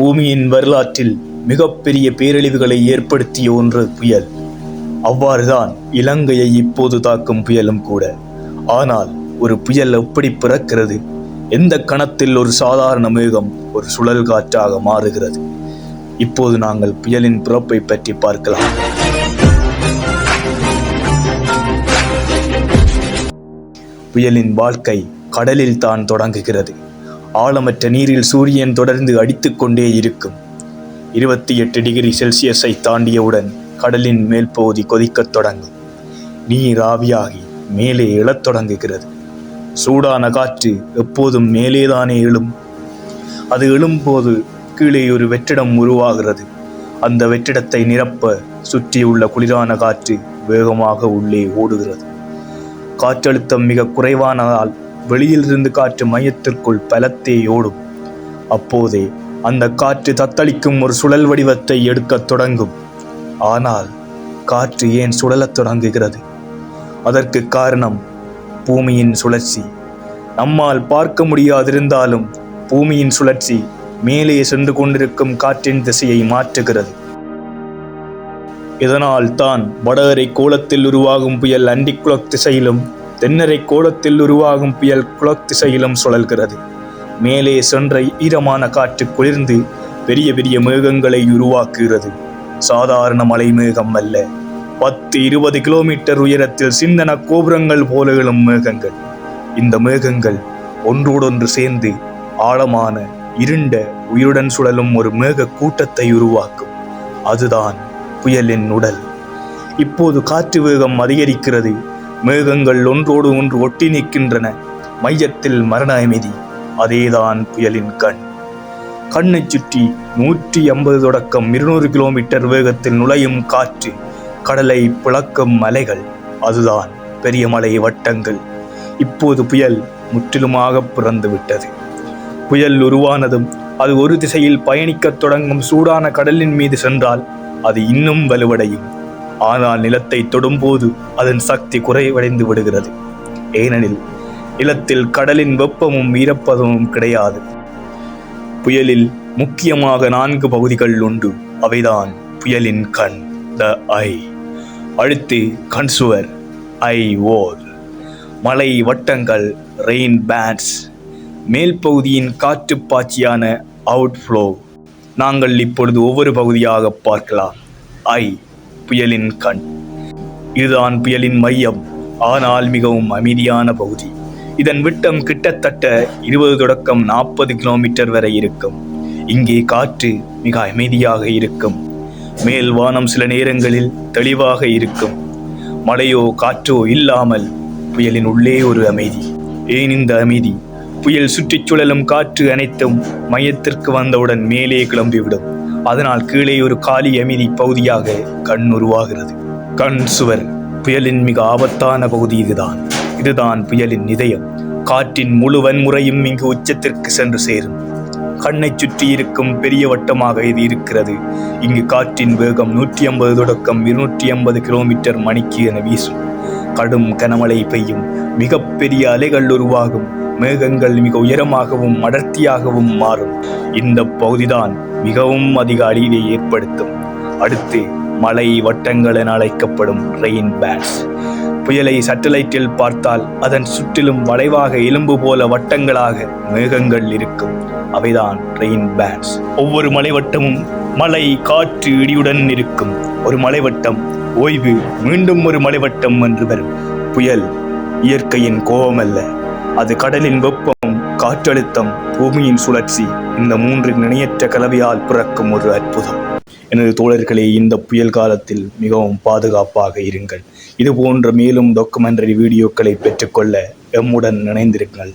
பூமியின் வரலாற்றில் மிகப்பெரிய பேரழிவுகளை ஏற்படுத்திய ஒன்று புயல். அவ்வாறுதான் இலங்கையை இப்போது தாக்கும் புயலும் கூட. ஆனால் ஒரு புயல் எப்படி பிறக்கிறது? எந்த கணத்தில் ஒரு சாதாரண மேகம் ஒரு சுழல் காற்றாக மாறுகிறது? இப்போது நாங்கள் புயலின் பிறப்பை பற்றி பார்க்கலாம். புயலின் வாழ்க்கை கடலில் தான் தொடங்குகிறது. ஆழமற்ற நீரில் சூரியன் தொடர்ந்து அடித்துக்கொண்டே இருக்கும். இருபத்தி எட்டு டிகிரி செல்சியஸை தாண்டியவுடன் கடலின் மேல் பகுதி கொதிக்கத் தொடங்கும். நீர் ஆவியாகி மேலே எழத் தொடங்குகிறது. சூடான காற்று எப்போதும் மேலேதானே எழும். அது எழும்போது கீழே ஒரு வெற்றிடம் உருவாகிறது. அந்த வெற்றிடத்தை நிரப்ப சுற்றியுள்ள குளிரான காற்று வேகமாக உள்ளே ஓடுகிறது. காற்றழுத்தம் மிக குறைவானதால் வெளியிலிருந்து காற்று மையத்திற்குள் பலத்தே ஓடும். அப்போதே அந்த காற்று தத்தளிக்கும் ஒரு சுழல் வடிவத்தை எடுக்கத் தொடங்கும். ஆனால் காற்று ஏன் சுழலத் தொடங்குகிறது? அதற்கு காரணம் பூமியின் சுழற்சி. நம்மால் பார்க்க முடியாதிருந்தாலும் பூமியின் சுழற்சி மேலே சென்று கொண்டிருக்கும் காற்றின் திசையை மாற்றுகிறது. இதனால் தான் வடகரை கோலத்தில் உருவாகும் புயல் அண்டிக்குளக் திசையிலும் தென்னரை கோலத்தில் உருவாகும் புயல் குளத்திசையிலும் சுழல்கிறது. மேலே சென்ற ஈரமான காற்று குளிர்ந்து பெரிய பெரிய மேகங்களை உருவாக்குகிறது. சாதாரண மலை மேகம் அல்ல. பத்து இருபது கிலோமீட்டர் உயரத்தில் சிந்தன கோபுரங்கள் போல எழும் மேகங்கள். இந்த மேகங்கள் ஒன்றோடொன்று சேர்ந்து ஆழமான இருண்ட உயிருடன் சுழலும் ஒரு மேக கூட்டத்தை உருவாக்கும். அதுதான் புயலின் உடல். இப்போது காற்று வேகம் அதிகரிக்கிறது. மேகங்கள் ஒன்றோடு ஒன்று ஒட்டி நிற்கின்றன. மையத்தில் மரண அமைதி. அதேதான் புயலின் கண். கண்ணைச் சுற்றி நூற்றி ஐம்பது தொடக்கம் இருநூறு கிலோமீட்டர் வேகத்தில் நுழையும் காற்று கடலை பிளக்கும் மலைகள். அதுதான் பெரிய மலை வட்டங்கள். இப்போது புயல் முற்றிலுமாக பிறந்து விட்டது புயல் உருவானதும் அது ஒரு திசையில் பயணிக்கத் தொடங்கும் சூடான கடலின் மீது சென்றால் அது இன்னும் வலுவடையும். ஆனால் நிலத்தை தொடும்போது அதன் சக்தி குறைவடைந்து விடுகிறது. ஏனெனில் நிலத்தில் கடலின் வெப்பமும் ஈரப்பதமும் கிடையாது. புயலில் முக்கியமாக நான்கு பகுதிகள் உண்டு. அவைதான் புயலின் கண் த ஐ. அழுத்து கன்சுவர் ஐ ஓர் மலை வட்டங்கள் ரெயின் பேண்ட்ஸ் மேல் பகுதியின் காற்றுப்பாய்ச்சியான அவுட்ஃப்ளோ. நாங்கள் இப்பொழுது ஒவ்வொரு பகுதியாக பார்க்கலாம். ஐ. புயலின் கண். இதுதான் புயலின் மையம். ஆனால் மிகவும் அமைதியான பகுதி. இதன் விட்டம் கிட்டத்தட்ட இருபது தொடக்கம் நாற்பது கிலோமீட்டர் வரை இருக்கும். இங்கே காற்று மிக அமைதியாக இருக்கும். மேல் வானம் சில நேரங்களில் தெளிவாக இருக்கும். மழையோ காற்றோ இல்லாமல் புயலின் உள்ளே ஒரு அமைதி. ஏன் இந்த அமைதி? புயல் சுற்றிச் சுழலும் காற்று அனைத்தும் மையத்திற்கு வந்தவுடன் மேலே கிளம்பிவிடும். அதனால் கீழே ஒரு காலி அமைதி பகுதியாக கண் உருவாகிறது. கண் சுவர் புயலின் மிக ஆபத்தான பகுதி இதுதான். இதுதான் புயலின் இதயம். காற்றின் முழு வன்முறையும் இங்கு உச்சத்திற்கு சென்று சேரும். கண்ணைச் சுற்றி இருக்கும் பெரிய வட்டமாக இது இருக்கிறது. இங்கு காற்றின் வேகம் நூற்றி ஐம்பது தொடக்கம் இருநூற்றி ஐம்பது கிலோமீட்டர் மணிக்கு என வீசும். கடும் கனமழை பெய்யும். மிகப்பெரிய அலைகள் உருவாகும். மேகங்கள் மிக உயரமாகவும் அடர்த்தியாகவும் மாறும். இந்த பகுதிதான் மிகவும் அதிக அழிவை ஏற்படுத்தும். அடுத்து மலை வட்டங்கள் என அழைக்கப்படும் ரெயின் பேண்ட்ஸ் புயலை சட்டலைட்டில் பார்த்தால் அதன் சுற்றிலும் வளைவாக எலும்பு போல வட்டங்களாக மேகங்கள் இருக்கும். அவைதான் ரெயின் பேண்ட்ஸ் ஒவ்வொரு மலைவட்டமும் மலை காற்று இடியுடன் இருக்கும். ஒரு மலைவட்டம் ஓய்வு மீண்டும் ஒரு மலைவட்டம் என்று வரும். புயல் இயற்கையின் கோபம் அல்ல. அது கடலின் வெப்பம் காற்றழுத்தம் பூமியின் சுழற்சி இந்த மூன்று நினையற்ற கலவையால் பிறக்கும் ஒரு அற்புதம். எனது தோழர்களே இந்த புயல் காலத்தில் மிகவும் பாதுகாப்பாக இருங்கள். இதுபோன்ற மேலும் டாக்குமெண்டரி வீடியோக்களை பெற்றுக்கொள்ள எம்முடன் இணைந்திருங்கள்.